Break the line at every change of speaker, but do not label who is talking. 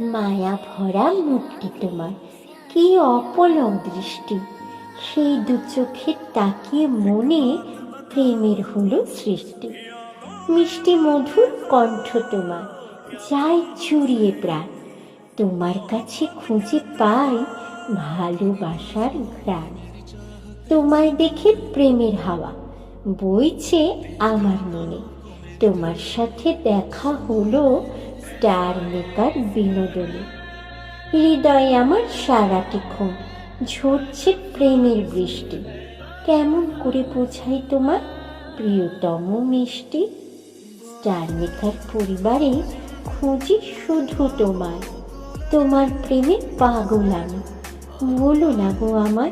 মায়া ভরা মুখটি তোমার, কি অপলক দৃষ্টি। সেই দু চোখে তাকিয়ে মনে প্রেমের হলো সৃষ্টি। মিষ্টি মধুর কণ্ঠ তোমার যাই চুরিয়ে প্রাণ। তোমার কাছে খুঁজে পাই ভালোবাসার ঘ্রাণ। তোমায় দেখে প্রেমের হাওয়া বইছে আমার মনে। তোমার সাথে দেখা হলো স্টার মেকার বিনোদনে। হৃদয়ে আমার সারাটিক্ষণ ঝরছে প্রেমের বৃষ্টি। কেমন করে বোঝাই তোমার প্রিয়তম মিষ্টি? স্টার মেকার পরিবারে খুঁজি শুধু তোমার তোমার প্রেমে পাগল আমি। বলো না গো আমার